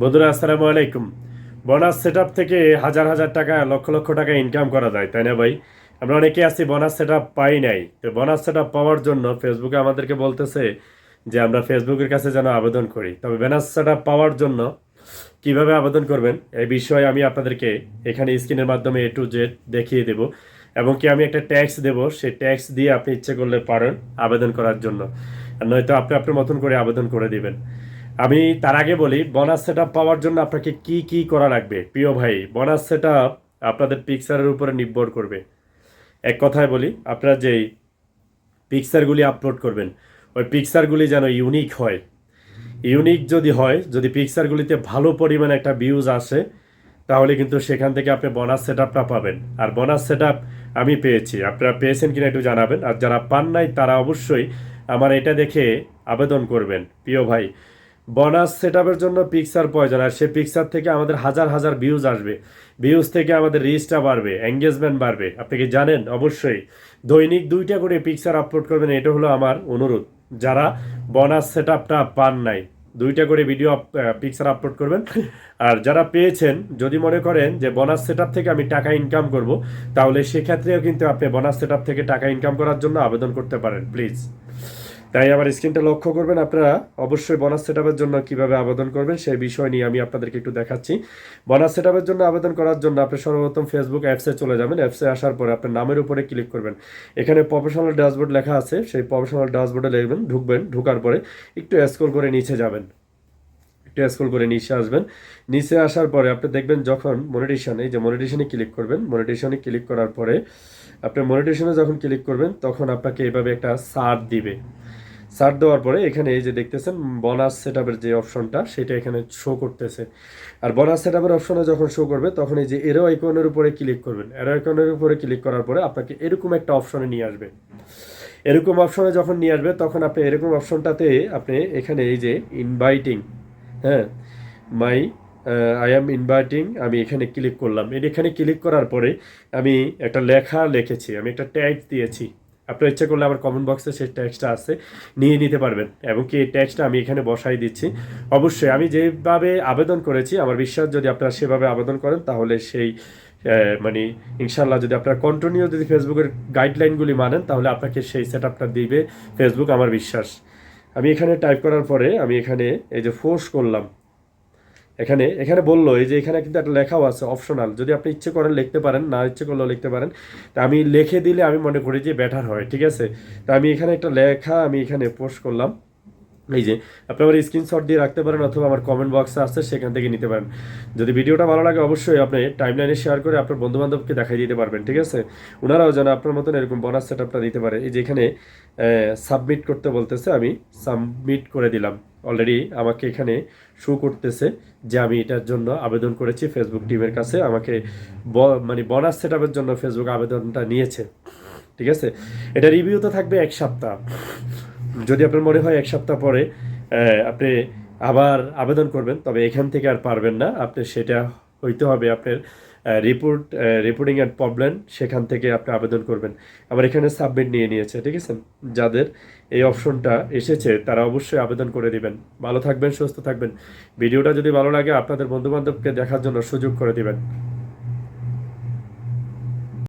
বন্ধুরা, আসসালামু আলাইকুম। বোনাস সেট থেকে হাজার হাজার টাকা, লক্ষ লক্ষ টাকা ইনকাম করা যায়, তাই না ভাই? আমরা অনেকে আছি বোনাস সেট পাই নাই। তো বোনাস সেট পাওয়ার জন্য ফেসবুকে আমাদেরকে বলতেছে যে, আমরা ফেসবুকের কাছে যেন আবেদন করি। তবে বোনাস সেট পাওয়ার জন্য কীভাবে আবেদন করবেন, এই বিষয়ে আমি আপনাদেরকে এখানে স্ক্রিনের মাধ্যমে এ টু জেড দেখিয়ে দেব। এবং কি আমি একটা ট্যাক্স দেব, সেই ট্যাক্স দিয়ে আপনি ইচ্ছে করলে পারেন আবেদন করার জন্য। নয়তো আপনি আপনার মতন করে আবেদন করে দিবেন। আমি তার আগে বলি বোনাস সেট পাওয়ার জন্য আপনাকে কি কি করা লাগবে? প্রিয় ভাই বোনাস সেট আপনাদের পিকচারের উপরে নির্ভর করবে। এক কথায় বলি, আপনারা যেই পিকচারগুলি আপলোড করবেন, ওই পিকচারগুলি যেন ইউনিক হয়। ইউনিক যদি হয়, যদি পিকচারগুলিতে ভালো পরিমাণে একটা ভিউজ আসে, তাহলে কিন্তু সেখান থেকে আপনি বোনাস সেট পাবেন। আর বোনাস সেট আমি পেয়েছি। আপনারা পেয়েছেন কিনা একটু জানাবেন। আর যারা পান নাই, তারা অবশ্যই আমার এটা দেখে আবেদন করবেন। প্রিয় ভাই বোনাস সেট জন্য পিকচার প্রয়োজন আর সে পিকচার থেকে আমাদের হাজার হাজার ভিউজ আসবে। ভিউজ থেকে আমাদের রিচটা বাড়বে এঙ্গেজমেন্ট বাড়বে। আপনি কি জানেন? অবশ্যই। দৈনিক দুইটা করে পিকচার আপলোড করবেন, এটা হলো আমার অনুরোধ। যারা বোনাস সেট পান নাই, দুইটা করে ভিডিও পিকচার আপলোড করবেন। আর যারা পেয়েছেন, যদি মনে করেন যে বোনাস সেট থেকে আমি টাকা ইনকাম করব, তাহলে সেক্ষেত্রেও কিন্তু আপনি বোনাস সেট থেকে টাকা ইনকাম করার জন্য আবেদন করতে পারেন প্লিজ তাই আমার স্ক্রিনটা লক্ষ্য করবেন। আপনারা অবশ্যই বোনাস সেটআপের জন্য কীভাবে আবেদন করবেন সেই বিষয় নিয়ে আমি আপনাদেরকে একটু দেখাচ্ছি। বোনাস সেটআপের জন্য আবেদন করার জন্য আপনি সর্বপ্রথম ফেসবুক অ্যাপসে চলে যাবেন। অ্যাপসে আসার পরে আপনার নামের উপরে ক্লিক করবেন। এখানে প্রফেশনাল ড্যাশবোর্ড লেখা আছে। সেই প্রফেশনাল ড্যাশবোর্ডে লিখবেন, ঢুকবেন, ঢুকার পরে একটু স্ক্রল করে নিচে যাবেন। একটু স্ক্রল করে নিচে আসবেন। নিচে আসার পরে আপনি দেখবেন যখন মনিটেশন এই যে মনিটেশনে ক্লিক করবেন মনিটেশনে ক্লিক করার পরে আপনি মনিটেশনে যখন ক্লিক করবেন, তখন আপনাকে এইভাবে একটা সার দিবে। সার্চ দেওয়ার পরে এখানে এই যে দেখতেছেন বোনাস সেট যে অপশনটা সেটা এখানে শো করতেছে। আর বোনাস সেট আপের অপশনে যখন শো করবে, তখন এই যে এরো আইকনের উপরে ক্লিক করবেন। এরো আইকনের উপরে ক্লিক করার পরে আপনাকে এরকম একটা অপশনে নিয়ে আসবে। এরকম অপশনে যখন নিয়ে আসবে, তখন আপনি এরকম অপশনটাতে আপনি এখানে এই যে ইনভাইটিং হ্যাঁ মাই আই অ্যাম ইনভাইটিং আমি এখানে ক্লিক করলাম। এখানে ক্লিক করার পরে আমি একটা লেখা লিখেছি, আমি একটা ট্যাগ দিয়েছি। আপনার ইচ্ছা করলে আমার কমেন্ট বক্সে সেই ট্যাক্সটা আছে, নিয়ে নিতে পারবেন। এবং কি এই ট্যাক্সটা আমি এখানে বসাই দিচ্ছি। অবশ্যই আমি যেভাবে আবেদন করেছি, আমার বিশ্বাস যদি আপনারা সেভাবে আবেদন করেন, তাহলে সেই মানে ইনশাল্লাহ যদি আপনারা কন্টিনিউ যদি ফেসবুকের গাইডলাইনগুলি মানেন, তাহলে আপনাকে সেই সেট আপটা দিবে ফেসবুক আমার বিশ্বাস। আমি এখানে টাইপ করার পরে আমি এখানে এই যে ফোর্স করলাম এখানে এখানে বলল, এই যে এখানে কিন্তু একটা লেখাও আছে অপশনাল যদি আপনি ইচ্ছে করেন লিখতে পারেন, না ইচ্ছে করলেও লিখতে পারেন, তা আমি লিখে দিলে আমি মনে করি যে বেটার হয়, ঠিক আছে? তা আমি এখানে একটা লেখা আমি এখানে পোস্ট করলাম। এই যে, আপনি আমার স্ক্রিনশট দিয়ে রাখতে পারেন অথবা আমার কমেন্ট বক্সে আসছে সেখান থেকে নিতে পারেন। যদি ভিডিওটা ভালো লাগে অবশ্যই আপনি টাইম লাইনে শেয়ার করে আপনার বন্ধুবান্ধবকে দেখাই দিতে পারবেন, ঠিক আছে? ওনারাও যেন আপনার মতন এরকম বোনাস সেট আপটা দিতে পারে। এই যে এখানে সাবমিট করতে বলতেছে, আমি সাবমিট করে দিলাম। অলরেডি আমাকে এখানে শো করতেছে যে আমি এটার জন্য আবেদন করেছি ফেসবুক টিমের কাছে। আমাকে মানে বোনাস সেট আপের জন্য ফেসবুক আবেদনটা নিয়েছে, ঠিক আছে? এটা রিভিউ তো থাকবে এক সপ্তাহ। যদি আপনার মনে হয় এক সপ্তাহ পরে আপনি আবার আবেদন করবেন, তবে এখান থেকে আর পারবেন না। আপনি সেটা হইতে হবে আপনার রিপোর্ট রিপোর্টিং অ্যান্ড প্রবলেম সেখান থেকে আপনি আবেদন করবেন। আবার এখানে সাবমিট নিয়ে নিয়েছে, ঠিক আছে? যাদের এই অপশনটা এসেছে, তারা অবশ্যই আবেদন করে দিবেন। ভালো থাকবেন, সুস্থ থাকবেন। ভিডিওটা যদি ভালো লাগে, আপনাদের বন্ধুবান্ধবকে দেখার জন্য সুযোগ করে দিবেন।